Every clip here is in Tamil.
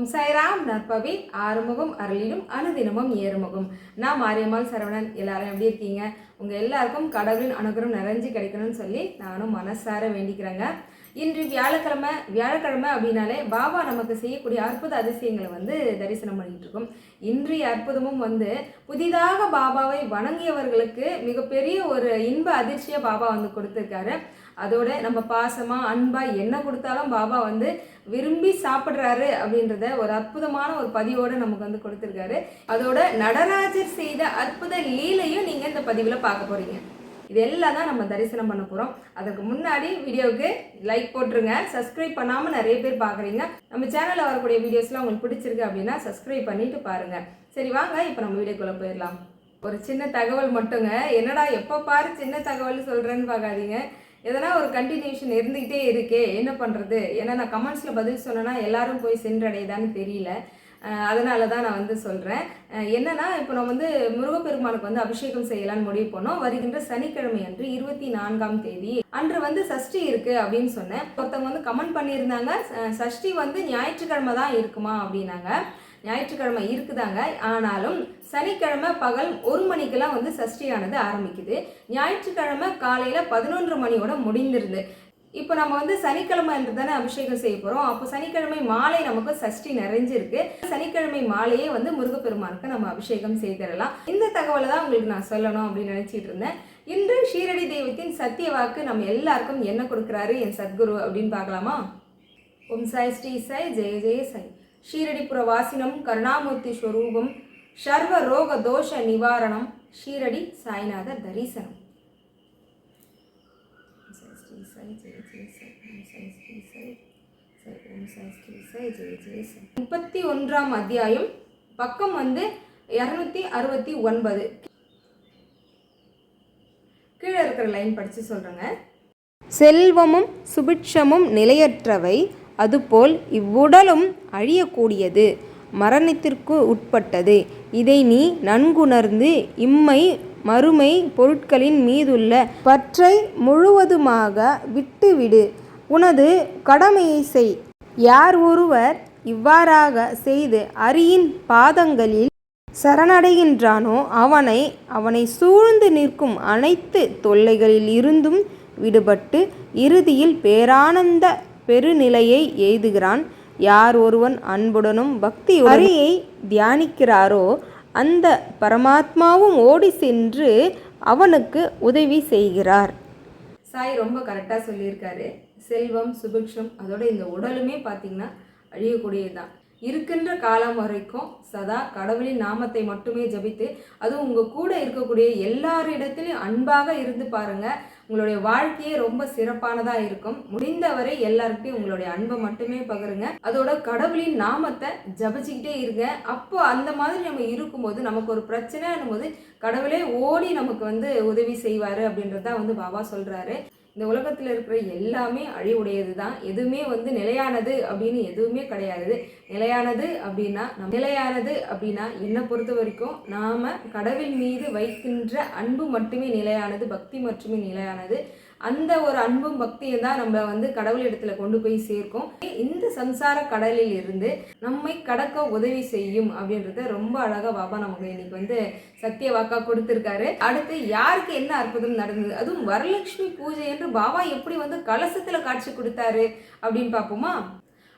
ஓம் சாய்ராம். நற்பவி ஆறுமுகம் அருளிலும் அனுதினமும் ஏறுமுகம். நான் மாரியம்மாள் சரவணன். எல்லாரும் எப்படி இருக்கீங்க? உங்கள் எல்லாருக்கும் கடவுளின் அனுகிரகம் நிறைஞ்சு கிடைக்கணும்னு சொல்லி நானும் மனசார வேண்டிக்கிறேங்க. இன்று வியாழக்கிழமை வியாழக்கிழமை அப்படின்னாலே பாபா நமக்கு செய்யக்கூடிய அற்புத அதிசயங்களை வந்து தரிசனம் பண்ணிட்டு இருக்கோம். இன்றைய அற்புதமும் வந்து புதிதாக பாபாவை வணங்கியவர்களுக்கு மிகப்பெரிய ஒரு இன்ப அதிர்ச்சியை பாபா வந்து கொடுத்துருக்காரு. அதோட நம்ம பாசமாக அன்பா என்ன கொடுத்தாலும் பாபா வந்து விரும்பி சாப்பிட்றாரு அப்படின்றத ஒரு அற்புதமான ஒரு பதிவோடு நமக்கு வந்து கொடுத்துருக்காரு. அதோட நடராஜர் செய்த அற்புத லீலையும் நீங்கள் இந்த பதிவில் பார்க்க போகிறீங்க இது எல்லாம் தான் நம்ம தரிசனம் பண்ண போகிறோம் அதுக்கு முன்னாடி வீடியோவுக்கு லைக் போட்டுருங்க. சப்ஸ்கிரைப் பண்ணாமல் நிறைய பேர் பார்க்குறீங்க. நம்ம சேனலில் வரக்கூடிய வீடியோஸ்லாம் உங்களுக்கு பிடிச்சிருக்கு அப்படின்னா சப்ஸ்கிரைப் பண்ணிட்டு பாருங்கள் சரி வாங்க இப்போ நம்ம வீடியோக்குள்ளே போயிடலாம். ஒரு சின்ன தகவல் மட்டுங்க. என்னடா எப்போ பாரு சின்ன தகவல் சொல்கிறேன்னு பார்க்காதீங்க. எதனா ஒரு கண்டினியூஷன் இருந்துக்கிட்டே இருக்கே. என்ன பண்ணுறது ஏன்னா நான் கமெண்ட்ஸில் பதில் சொன்னேன்னா எல்லாரும் போய் சென்றடையுதான்னு தெரியல. அதனால தான் நான் வந்து சொல்கிறேன் என்னன்னா இப்போ நம்ம வந்து முருகப்பெருமானுக்கு வந்து அபிஷேகம் செய்யலாம்னு முடிவு பண்ணோம். வருகின்ற சனிக்கிழமை அன்று இருபத்தி நான்காம் தேதி. அன்று வந்து சஷ்டி இருக்குது அப்படின்னு சொன்னேன். ஒருத்தவங்க வந்து கமெண்ட் பண்ணியிருந்தாங்க. சஷ்டி வந்து ஞாயிற்றுக்கிழமை தான் இருக்குமா அப்படின்னாங்க. ஞாயிற்றுக்கிழமை இருக்குதாங்க. ஆனாலும் சனிக்கிழமை பகல் ஒரு மணிக்கெல்லாம் வந்து சஷ்டியானது ஆரம்பிக்குது. ஞாயிற்றுக்கிழமை காலையில் பதினொன்று மணியோட முடிந்திருது. இப்போ நம்ம வந்து சனிக்கிழமை என்று தானே அபிஷேகம் செய்ய போகிறோம் அப்போ சனிக்கிழமை மாலை நமக்கு சஷ்டி நிறைஞ்சிருக்கு. சனிக்கிழமை மாலையே வந்து முருகப்பெருமானுக்கு நம்ம அபிஷேகம் செய்திடலாம் இந்த தகவலை தான் உங்களுக்கு நான் சொல்லணும் அப்படின்னு நினச்சிட்டு இருந்தேன். இன்று ஷீரடி தெய்வத்தின் சத்திய வாக்கு நம்ம எல்லாருக்கும் என்ன கொடுக்குறாரு என் சத்குரு அப்படின்னு பார்க்கலாமா? ஓம் சாய் ஸ்ரீ சாய் ஜெய ஜெய சாய். ஷீரடிபுர வாசினம் கருணாமூர்த்தி ஸ்வரூபம் சர்வ ரோக தோஷ நிவாரணம் ஷீரடி சாய்நாதர் தரிசனம். சாய் ஸ்ரீ சாய் ஜெய ஜெய சாய் ஓம் சாய் ஸ்ரீ சாய் சாய் ஓம் சாய் ஸ்ரீ சாய் ஜெய ஜெய சாய் முப்பத்தி ஒன்றாம் அத்தியாயம். பக்கம் வந்து இரநூத்தி அறுபத்தி ஒன்பது. கீழே இருக்கிற லைன் படித்து சொல்கிறேங்க செல்வமும் சுபிட்சமும் நிலையற்றவை அதுபோல் இவ்வுடலும் அழியக்கூடியது மரணத்திற்கு உட்பட்டது. இதை நீ நன்குணர்ந்து இம்மை மறுமை பொருட்களின் மீதுள்ள பற்றை முழுவதுமாக விட்டுவிடு. உனது கடமையை செய். யார் ஒருவர் இவ்வாறாக செய்து அரியின் பாதங்களில் சரணடைகின்றானோ அவனை அவனை சூழ்ந்து நிற்கும் அனைத்து தொல்லைகளில் இருந்தும் விடுபட்டு இறுதியில் பேரானந்த பெருநிலையை எய்துகிறான். யார் ஒருவன் அன்புடனும் பக்தி அரியை தியானிக்கிறாரோ அந்த பரமாத்மாவும் ஓடி சென்று அவனுக்கு உதவி செய்கிறார். சாய் ரொம்ப கரெக்டாக சொல்லியிருக்காரு. செல்வம் சுபிக்ஷம் அதோட இந்த உடலுமே பார்த்திங்கன்னா அழியக்கூடியது தான் இருக்கின்ற காலம் வரைக்கும் சதா கடவுளின் நாமத்தை மட்டுமே ஜபித்து அதுவும் உங்கள் கூட இருக்கக்கூடிய எல்லாரிடத்திலையும் அன்பாக இருந்து பாருங்கள் உங்களுடைய வாழ்க்கையே ரொம்ப சிறப்பானதாக இருக்கும். முடிந்தவரை எல்லாருக்கிட்டையும் உங்களுடைய அன்பை மட்டுமே பகிருங்க. அதோட கடவுளின் நாமத்தை ஜபிச்சுக்கிட்டே இருங்க. அப்போ அந்த மாதிரி நம்ம இருக்கும்போது நமக்கு ஒரு பிரச்சனைன்னும் போது கடவுளே ஓடி நமக்கு வந்து உதவி செய்வார் அப்படின்றத வந்து பாபா சொல்கிறாரு இந்த உலகத்தில் இருக்கிற எல்லாமே அழிவுடையது தான் எதுவுமே வந்து நிலையானது அப்படின்னு எதுவுமே கிடையாது. நிலையானது அப்படின்னா நம் நிலையானது அப்படின்னா என்னை பொறுத்த வரைக்கும் நாம் கடவுள் மீது வைக்கின்ற அன்பு மட்டுமே நிலையானது பக்தி மட்டுமே நிலையானது. அந்த ஒரு அன்பும் பக்தியும் தான் நம்ம வந்து கடவுள் இடத்துல கொண்டு போய் சேர்க்கும். இந்த சம்சார கடலில் இருந்து நம்மை கடக்க உதவி செய்யும் அப்படின்றத ரொம்ப அழகாக பாபா நமக்கு இன்னைக்கு வந்து சத்திய வாக்கா கொடுத்துருக்காரு. அடுத்து யாருக்கு என்ன அற்புதம் நடந்தது? அதுவும் வரலட்சுமி பூஜை என்று பாபா எப்படி வந்து கலசத்தில் காட்சி கொடுத்தாரு அப்படின்னு பார்ப்போமா?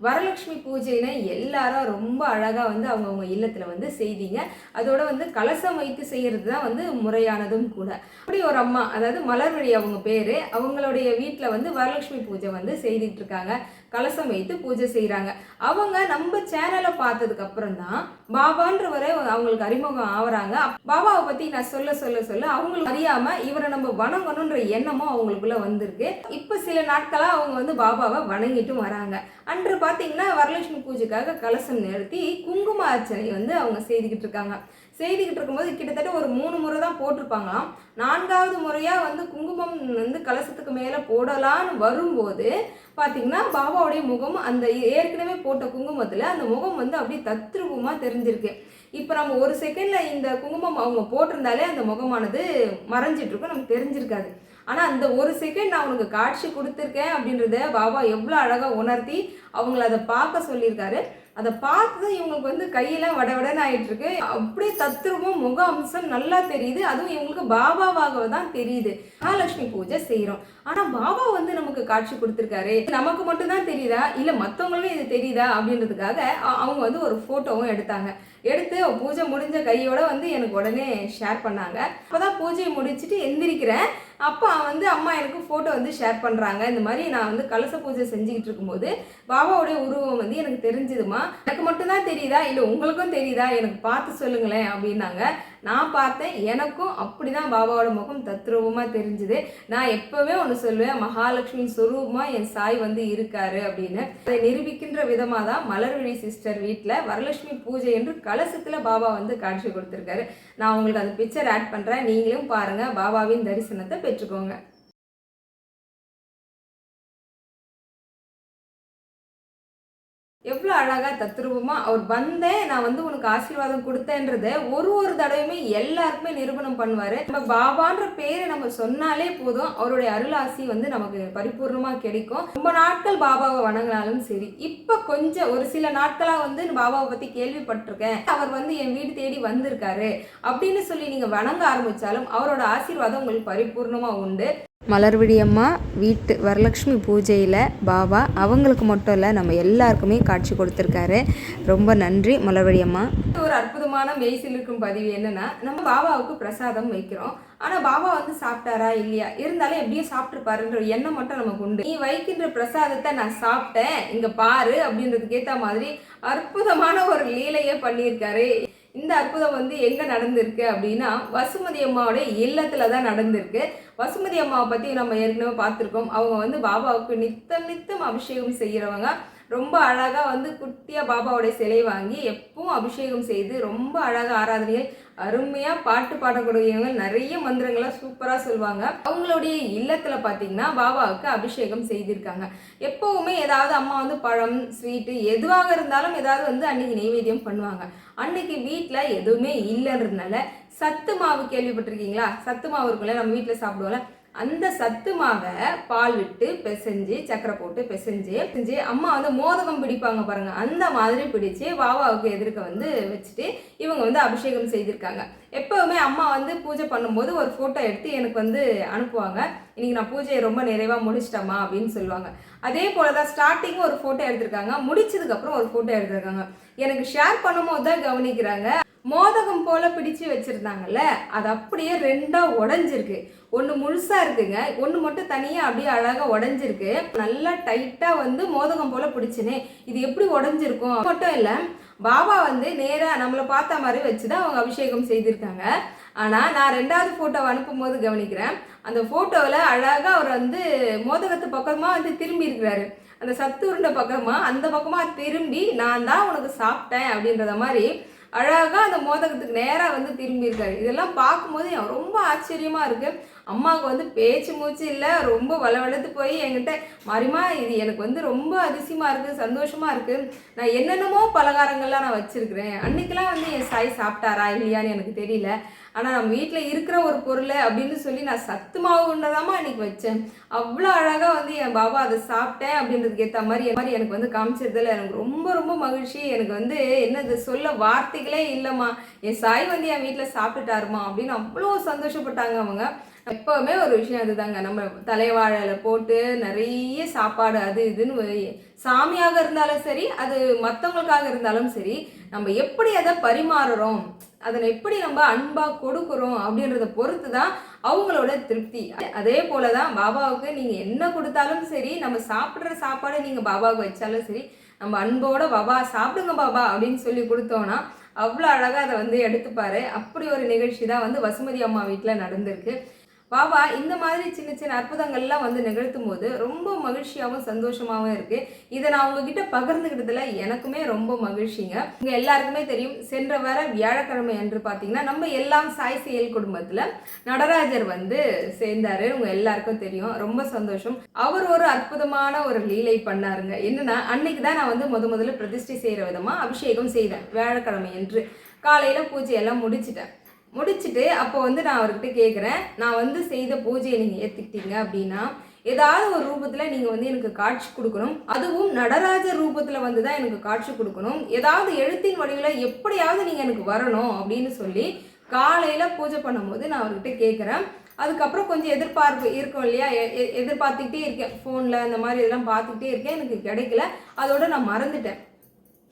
வரலட்சுமி பூஜைன்னு எல்லாரும் ரொம்ப அழகாக வந்து அவங்கவுங்க இல்லத்தில் வந்து செய்தீங்க அதோட வந்து கலசம் வைத்து செய்கிறது தான் வந்து முறையானதும் கூட. அப்படி ஒரு அம்மா அதாவது மலர்வழி அவங்க பேர் அவங்களுடைய வீட்டில் வந்து வரலட்சுமி பூஜை வந்து செய்துட்டு இருக்காங்க. கலசம் வைத்து பூஜை செய்கிறாங்க அவங்க நம்ம சேனலை பார்த்ததுக்கு அப்புறம் தான் பாபான்றவரை அவங்களுக்கு அறிமுகம் ஆகுறாங்க. பாபாவை பற்றி நான் சொல்ல சொல்ல சொல்ல அவங்களுக்கு அறியாமல் இவரை நம்ம வணங்கணுன்ற எண்ணமும் அவங்களுக்குள்ள வந்திருக்கு. இப்போ சில நாட்களாக அவங்க வந்து பாபாவை வணங்கிட்டும் வராங்க. அன்று பார்த்தீங்கன்னா வரலட்சுமி பூஜைக்காக கலசம் நிறுத்தி குங்கும அர்ச்சனை வந்து அவங்க செய்துக்கிட்டு இருக்காங்க. செய்துக்கிட்டு இருக்கும்போது கிட்டத்தட்ட ஒரு மூணு முறை தான் போட்டிருப்பாங்களாம். நான்காவது முறையாக வந்து குங்குமம் வந்து கலசத்துக்கு மேலே போடலான்னு வரும்போது பார்த்தீங்கன்னா பாபாவுடைய முகம் அந்த ஏற்கனவே போட்ட குங்குமத்தில் அந்த முகம் வந்து அப்படியே தத்ரூபமாக தெரிஞ்சிருக்கு. இப்போ நம்ம ஒரு செகண்டில் இந்த குங்குமம் அவங்க போட்டிருந்தாலே அந்த முகமானது மறைஞ்சிட்ருக்கும் நமக்கு தெரிஞ்சிருக்காது. ஆனால் அந்த ஒரு செகண்ட் நான் உனக்கு காட்சி கொடுத்துருக்கேன் அப்படின்றத பாபா எவ்வளோ அழகாக உணர்த்தி அவங்கள அதை பார்க்க சொல்லியிருக்காரு. அதை பார்த்து தான் இவங்களுக்கு வந்து கையெல்லாம் வடவடன்னு ஆயிட்டு இருக்கு அப்படியே தத்ரூபம் முக அம்சம் நல்லா தெரியுது. அதுவும் இவங்களுக்கு பாபாவாக தான் தெரியுது. மகாலட்சுமி பூஜை செய்கிறோம் ஆனால் பாபா வந்து நமக்கு காட்சி கொடுத்துருக்காரு. நமக்கு மட்டும்தான் தெரியுதா? இல்லை மற்றவங்களும் இது தெரியுதா? அப்படின்றதுக்காக அவங்க வந்து ஒரு ஃபோட்டோவும் எடுத்தாங்க. எடுத்து பூஜை முடிஞ்ச கையோட வந்து எனக்கு உடனே ஷேர் பண்ணாங்க. அப்போதான் பூஜையை முடிச்சுட்டு எந்திரிக்கிறேன். அப்பா வந்து அம்மா எனக்கு ஃபோட்டோ வந்து ஷேர் பண்ணுறாங்க இந்த மாதிரி நான் வந்து கலச பூஜை செஞ்சுக்கிட்டு இருக்கும்போது பாபாவுடைய உருவம் வந்து எனக்கு தெரிஞ்சுதுமா? எனக்கு மட்டும்தான் தெரியுதா? இல்லை உங்களுக்கும் தெரியுதா? எனக்கு பார்த்து சொல்லுங்களேன் அப்படின்னாங்க. நான் பார்த்தேன் எனக்கும் அப்படி தான் பாபாவோட முகம் தத்ரூபமாக தெரிஞ்சுது. நான் எப்போவே ஒன்று சொல்லுவேன் மகாலட்சுமி சுரூபமாக என் சாய் வந்து இருக்காரு அப்படின்னு. அதை நிரூபிக்கின்ற விதமாக தான் மலர்விழி சிஸ்டர் வீட்டில் வரலட்சுமி பூஜை என்று கலசத்தில் பாபா வந்து காட்சி கொடுத்துருக்காரு. நான் உங்களுக்கு அந்த பிக்சர் ஆட் பண்ணுறேன் நீங்களும் பாருங்கள் பாபாவின் தரிசனத்தை பெற்றுக்கோங்க. எவ்வளோ அழகாக தத்ரூபமாக அவர் வந்தேன் நான் வந்து உனக்கு ஆசீர்வாதம் கொடுத்தேன்றத ஒரு ஒரு தடவையுமே எல்லாருக்குமே நிரூபணம் பண்ணுவார். நம்ம பாபான்ற பேரை நம்ம சொன்னாலே போதும் அவருடைய அருளாசி வந்து நமக்கு பரிபூர்ணமாக கிடைக்கும். ரொம்ப நாட்கள் பாபாவை வணங்கினாலும் சரி இப்போ கொஞ்சம் ஒரு சில நாட்களாக வந்து பாபாவை பற்றி கேள்விப்பட்டிருக்கேன். அவர் வந்து என் வீடு தேடி வந்திருக்காரு அப்படின்னு சொல்லி நீங்கள் வணங்க ஆரம்பித்தாலும் அவரோட ஆசீர்வாதம் உங்களுக்கு பரிபூர்ணமாக உண்டு. மலர்விழியம்மா வீட்டு வரலட்சுமி பூஜையில் பாபா அவங்களுக்கு மட்டும் இல்லை நம்ம எல்லாருக்குமே காட்சி கொடுத்துருக்காரு. ரொம்ப நன்றி மலர்விழியம்மா. ஒரு அற்புதமான மெய்சில் இருக்கும் பதிவு என்னென்னா நம்ம பாபாவுக்கு பிரசாதம் வைக்கிறோம். ஆனால் பாபா வந்து சாப்பிட்டாரா இல்லையா? இருந்தாலும் எப்படியும் சாப்பிட்ருப்பாருன்ற எண்ணம் மட்டும் நமக்கு உண்டு. நீ வைக்கின்ற பிரசாதத்தை நான் சாப்பிட்டேன் இங்கே பாரு அப்படின்றதுக்கேற்ற மாதிரி அற்புதமான ஒரு லீலையை பண்ணியிருக்காரு. இந்த அற்புதம் வந்து எங்கே நடந்திருக்கு அப்படின்னா வசுமதி அம்மாவோட இல்லத்தில் தான் நடந்திருக்கு. வசுமதி அம்மாவை பற்றி நம்ம ஏற்கனவே பார்த்துருக்கோம். அவங்க வந்து பாபாவுக்கு நித்தம் நித்தம் அபிஷேகம் செய்கிறவங்க ரொம்ப அழகாக வந்து குட்டியாக பாபாவோட சிலை வாங்கி எப்பவும் அபிஷேகம் செய்து ரொம்ப அழகாக ஆராதனைகள் அருமையாக பாட்டு பாடக்கூடியவங்க நிறைய மந்திரங்களை சூப்பராக சொல்லுவாங்க. அவங்களுடைய இல்லத்தில் பார்த்தீங்கன்னா பாபாவுக்கு அபிஷேகம் செய்திருக்காங்க. எப்போவுமே ஏதாவது அம்மா வந்து பழம் ஸ்வீட்டு எதுவாக இருந்தாலும் ஏதாவது வந்து அன்னைக்கு நெய்வேத்தியம் பண்ணுவாங்க. அன்னைக்கு வீட்டில் எதுவுமே இல்லைன்றதுனால சத்து மாவு கேள்விப்பட்டிருக்கீங்களா? சத்து மாவு இருக்குல்ல நம்ம வீட்டில் சாப்பிடுவோம்ல அந்த சத்து மாவை பால் விட்டு பிசைஞ்சு சக்கரை போட்டு பிசைஞ்சு செஞ்சு அம்மா வந்து மோதகம் பிடிப்பாங்க பாருங்க. அந்த மாதிரி பிடிச்சு வாவாவுக்கு எதிர்க்க வந்து வச்சுட்டு இவங்க வந்து அபிஷேகம் செய்திருக்காங்க. எப்பவுமே அம்மா வந்து பூஜை பண்ணும்போது ஒரு ஃபோட்டோ எடுத்து எனக்கு வந்து அனுப்புவாங்க. இன்னைக்கு நான் பூஜையை ரொம்ப நிறைவாக முடிச்சிட்டம்மா அப்படின்னு சொல்லுவாங்க. அதே போல தான் ஸ்டார்டிங் ஒரு ஃபோட்டோ எடுத்திருக்காங்க. முடிச்சதுக்கப்புறம் ஒரு ஃபோட்டோ எடுத்திருக்காங்க. எனக்கு ஷேர் பண்ணும்போது தான் கவனிக்கிறாங்க. மோதகம் போல பிடிச்சு வச்சிருந்தாங்கல்ல அது அப்படியே ரெண்டா உடஞ்சிருக்கு. ஒன்று முழுசாக இருக்குங்க. ஒன்று மட்டும் தனியாக அப்படியே அழகாக உடஞ்சிருக்கு. நல்லா டைட்டாக வந்து மோதகம் போல் பிடிச்சினே. இது எப்படி உடஞ்சிருக்கும்? மட்டும் இல்லை பாபா வந்து நேராக நம்மளை பார்த்த மாதிரி வச்சு தான் அவங்க அபிஷேகம் செய்திருக்காங்க. ஆனால் நான் ரெண்டாவது ஃபோட்டோவை அனுப்பும்போது கவனிக்கிறேன். அந்த ஃபோட்டோவில் அழகாக அவர் வந்து மோதகத்து பக்கமாக வந்து திரும்பி இருக்கிறாரு. அந்த சத்து உருண்டை பக்கமாக அந்த பக்கமாக திரும்பி நான் தான் உனக்கு சாப்பிட்டேன் அப்படின்றத மாதிரி அழகாக அந்த மோதகத்துக்கு நேராக வந்து திரும்பியிருக்காரு இதெல்லாம் பார்க்கும்போது ரொம்ப ஆச்சரியமாக இருக்குது அம்மாவுக்கு வந்து பேச்சு மூச்சு இல்லை ரொம்ப வளவளத்து போய் என்கிட்ட மாறிமா இது எனக்கு வந்து ரொம்ப அதிசயமாக இருக்குது சந்தோஷமாக இருக்குது நான் என்னென்னமோ பலகாரங்கள்லாம் நான் வச்சுருக்கிறேன். அன்றைக்கெலாம் வந்து என் சாய் சாப்பிட்டாரா இல்லையான்னு எனக்கு தெரியல. ஆனால் நம்ம வீட்டில் இருக்கிற ஒரு பொருள் அப்படின்னு சொல்லி நான் சத்து மாவு உண்டதாமா அன்னைக்கு வச்சேன். அவ்வளோ அழகாக வந்து என் பாபா அதை சாப்பிட்டேன் அப்படின்றதுக்கு ஏற்ற மாதிரி என் மாதிரி எனக்கு வந்து காமிச்சதில் எனக்கு ரொம்ப ரொம்ப மகிழ்ச்சி. எனக்கு வந்து என்னது சொல்ல வார்த்தைகளே இல்லைம்மா. என் சாய் வந்து என் வீட்டில் சாப்பிட்டுட்டாருமா அப்படின்னு அவ்வளோ சந்தோஷப்பட்டாங்க அவங்க. எப்போவுமே ஒரு விஷயம் அதுதாங்க. நம்ம தலைவாழையில போட்டு நிறைய சாப்பாடு அது இதுன்னு சாமியாக இருந்தாலும் சரி அது மற்றவங்களுக்காக இருந்தாலும் சரி நம்ம எப்படி அதை பரிமாறுறோம்? அதை எப்படி நம்ம அன்பாக கொடுக்குறோம்? அப்படின்றத பொறுத்து தான் அவங்களோட திருப்தி. அதே போல தான் பாபாவுக்கு நீங்கள் என்ன கொடுத்தாலும் சரி நம்ம சாப்பிட்ற சாப்பாடை நீங்கள் பாபாவுக்கு வச்சாலும் சரி நம்ம அன்போட பாபா சாப்பிடுங்க பாபா அப்படின்னு சொல்லி கொடுத்தோன்னா அவ்வளோ அழகாக அதை வந்து எடுத்துப்பாரு. அப்படி ஒரு நிகழ்ச்சி தான் வந்து வசுமதி அம்மா வீட்டில் நடந்திருக்கு. பாபா இந்த மாதிரி சின்ன சின்ன அற்புதங்கள்லாம் வந்து நிகழ்த்தும் போது ரொம்ப மகிழ்ச்சியாகவும் சந்தோஷமாகவும் இருக்கு. இதை நான் உங்ககிட்ட பகிர்ந்துக்கிட்டதுல எனக்குமே ரொம்ப மகிழ்ச்சிங்க. உங்க எல்லாருக்குமே தெரியும் சென்ற வர வியாழக்கிழமை என்று பார்த்தீங்கன்னா நம்ம எல்லாம் சாய் செயல் குடும்பத்தில் நடராஜர் வந்து சேர்ந்தாரு. உங்க எல்லாருக்கும் தெரியும் ரொம்ப சந்தோஷம். அவர் ஒரு அற்புதமான ஒரு லீலை பண்ணாருங்க. என்னன்னா அன்னைக்கு தான் நான் வந்து முத முதல்ல பிரதிஷ்டை செய்கிற விதமாக அபிஷேகம் செய்தேன் வியாழக்கிழமை என்று காலையில் பூஜையெல்லாம் முடிச்சிட்டேன். முடிச்சுட்டு அப்போ வந்து நான் அவர்கிட்ட கேட்குறேன் நான் வந்து செய்த பூஜையை நீங்கள் ஏற்றுக்கிட்டீங்க அப்படின்னா ஏதாவது ஒரு ரூபத்தில் நீங்கள் வந்து எனக்கு காட்சி கொடுக்கணும். அதுவும் நடராஜர் ரூபத்தில் வந்து தான் எனக்கு காட்சி கொடுக்கணும். ஏதாவது எழுத்தின் வடிவில் எப்படியாவது நீங்கள் எனக்கு வரணும் அப்படின்னு சொல்லி காலையில் பூஜை பண்ணும்போது நான் அவர்கிட்ட கேட்குறேன் அதுக்கப்புறம் கொஞ்சம் எதிர்பார்ப்பு இருக்கும் இல்லையா? எ- எ- எதிர்பார்த்துக்கிட்டே இருக்கேன். ஃபோனில் அந்த மாதிரி இதெல்லாம் பார்த்துக்கிட்டே இருக்கேன். எனக்கு கிடைக்கல. அதோட நான் மறந்துட்டேன்.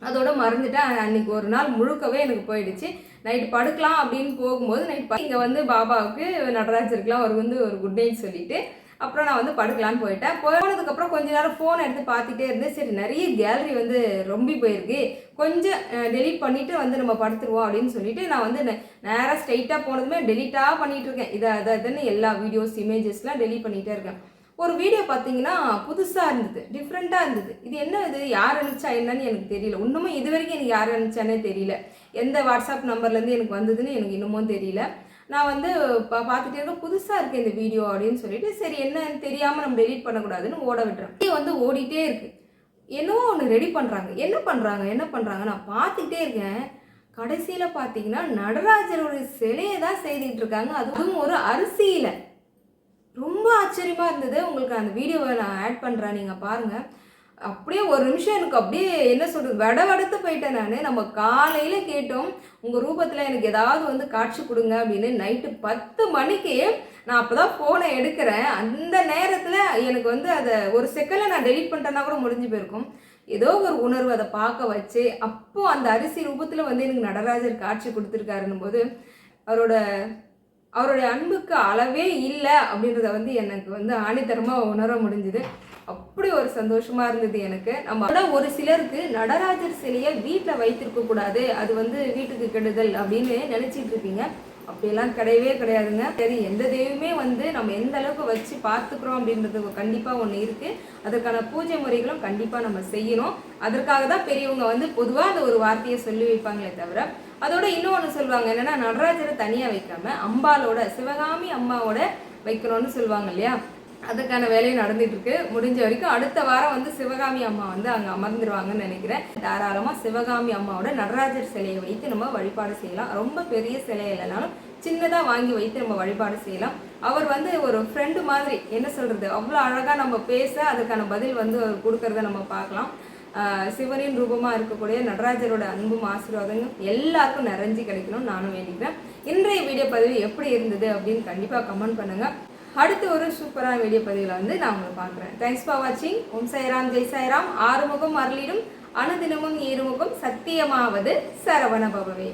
அதோட மறந்துட்டேன். அன்றைக்கி அன்னைக்கு ஒரு நாள் முழுக்கவே எனக்கு போயிடுச்சு. நைட்டு படுக்கலாம் அப்படின்னு போகும்போது நைட் இங்கே வந்து பாபாவுக்கு நடராஜருக்குலாம் அவர் வந்து ஒரு குட் நைட் சொல்லிட்டு அப்புறம் நான் வந்து படுக்கலான்னு போயிட்டேன். போனதுக்கப்புறம் கொஞ்ச நேரம் ஃபோன் எடுத்து பார்த்துட்டே இருந்தேன். சரி நிறைய கேலரி வந்து ரொம்பி போயிருக்கு. கொஞ்சம் டெலீட் பண்ணிவிட்டு வந்து நம்ம படுத்துருவோம் அப்படின்னு சொல்லிட்டு நான் வந்து நேராக ஸ்ட்ரைட்டாக போனதுமே டெலீட்டாக பண்ணிகிட்டு இருக்கேன். இதை அதை இதுன்னு எல்லா வீடியோஸ் இமேஜஸ்லாம் டெலீட் பண்ணிகிட்டே இருக்கேன். ஒரு வீடியோ பார்த்தீங்கன்னா புதுசாக இருந்தது டிஃப்ரெண்ட்டாக இருந்தது. இது என்ன இது? யார் அனுப்பிச்சா என்னன்னு எனக்கு தெரியல. ஒன்றுமே இது வரைக்கும் எனக்கு யார் அனுப்பிச்சானே தெரியல. எந்த வாட்ஸ்அப் நம்பர்லேருந்து எனக்கு வந்ததுன்னு எனக்கு இன்னமும் தெரியல. நான் வந்து பா பார்த்துட்டே இருக்க புதுசாக இருக்குது இந்த வீடியோ அப்படின்னு சொல்லிட்டு சரி என்னன்னு தெரியாமல் நம்ம டெலீட் பண்ணக்கூடாதுன்னு ஓட விட்டுறேன். இது வந்து ஓடிட்டே இருக்குது என்னவோ ஒன்று ரெடி பண்ணுறாங்க என்ன பண்ணுறாங்க என்ன பண்ணுறாங்க நான் பார்த்துக்கிட்டே இருக்கேன். கடைசியில் பார்த்தீங்கன்னா நடராஜருடைய சிலையை தான் செய்துட்டு இருக்காங்க. அதுவும் ஒரு அரிசியில். ரொம்ப ஆச்சரியமாக இருந்தது. உங்களுக்கு அந்த வீடியோவை நான் ஆட் பண்ணுறேன் நீங்கள் பாருங்கள் அப்படியே ஒரு நிமிஷம் எனக்கு அப்படியே என்ன சொல்கிறது வட வடத்து போயிட்டேன் நான். நம்ம காலையில் கேட்டோம் உங்கள் ரூபத்தில் எனக்கு ஏதாவது வந்து காட்சி கொடுங்க அப்படின்னு. நைட்டு பத்து மணிக்கு நான் அப்போ தான் ஃபோனை எடுக்கிறேன். அந்த நேரத்தில் எனக்கு வந்து அதை ஒரு செகண்டில் நான் டெலிட் பண்ணிட்டேன்னா கூட முடிஞ்சு போயிருக்கும். ஏதோ ஒரு உணர்வு அதை பார்க்க வச்சு அப்போது அந்த அரிசி ரூபத்தில் வந்து எனக்கு நடராஜர் காட்சி கொடுத்துருக்காருன்னும் போது அவரோட அவருடைய அன்புக்கு அளவே இல்லை அப்படின்றத வந்து எனக்கு வந்து ஆணித்தரமாக உணர முடிஞ்சுது. அப்படி ஒரு சந்தோஷமா இருந்தது எனக்கு. நம்ம ஒரு சிலருக்கு நடராஜர் சிலையை வீட்டில் வைத்திருக்க கூடாது. அது வந்து வீட்டுக்கு கெடுதல் அப்படின்னு நினைச்சிட்டு இருப்பீங்க. அப்படியெல்லாம் கிடையவே கிடையாதுங்க. சரி எந்த தெய்வமே வந்து நம்ம எந்த அளவுக்கு வச்சு பார்த்துக்கிறோம் அப்படின்றது கண்டிப்பாக ஒன்று இருக்குது அதற்கான பூஜை முறைகளும் கண்டிப்பாக நம்ம செய்யணும். அதற்காக தான் பெரியவங்க வந்து பொதுவாக அந்த ஒரு வார்த்தையை சொல்லி வைப்பாங்களே தவிர அதோட இன்னொன்று சொல்லுவாங்க. என்னென்னா நடராஜரை தனியாக வைக்காம அம்பாலோட சிவகாமி அம்மாவோட வைக்கணும்னு சொல்லுவாங்க இல்லையா? அதுக்கான வேலையும் நடந்துட்டு இருக்கு முடிஞ்ச வரைக்கும் அடுத்த வாரம் வந்து சிவகாமி அம்மா வந்து அங்கே அமர்ந்துருவாங்கன்னு நினைக்கிறேன். தாராளமாக சிவகாமி அம்மாவோட நடராஜர் சிலையை வைத்து நம்ம வழிபாடு செய்யலாம். ரொம்ப பெரிய சிலை இல்லைனாலும் சின்னதாக வாங்கி வைத்து நம்ம வழிபாடு செய்யலாம். அவர் வந்து ஒரு ஃப்ரெண்டு மாதிரி என்ன சொல்கிறது அவ்வளோ அழகாக நம்ம பேச அதுக்கான பதில் வந்து அவர் கொடுக்கறத நம்ம பார்க்கலாம். சிவனின் ரூபமாக இருக்கக்கூடிய நடராஜரோட அன்பும் ஆசீர்வாதங்களும் எல்லாருக்கும் நிறைஞ்சு கிடைக்கணும்னு நானும் வேண்டிக்கிறேன். இன்றைய வீடியோ பதிவு எப்படி இருந்தது அப்படின்னு கண்டிப்பாக கமெண்ட் பண்ணுங்கள் அடுத்து ஒரு சூப்பரான வீடியோ பதிவில் வந்து நான் உங்களை பார்க்குறேன். தேங்க்ஸ் ஃபார் வாட்சிங் ஓம் சாய்ராம் ஜெய் சாய்ராம். ஆறுமுகம் அருளிடும். அனுதினமும் ஏறுமுகம் சத்தியமாவது சரவண பவவே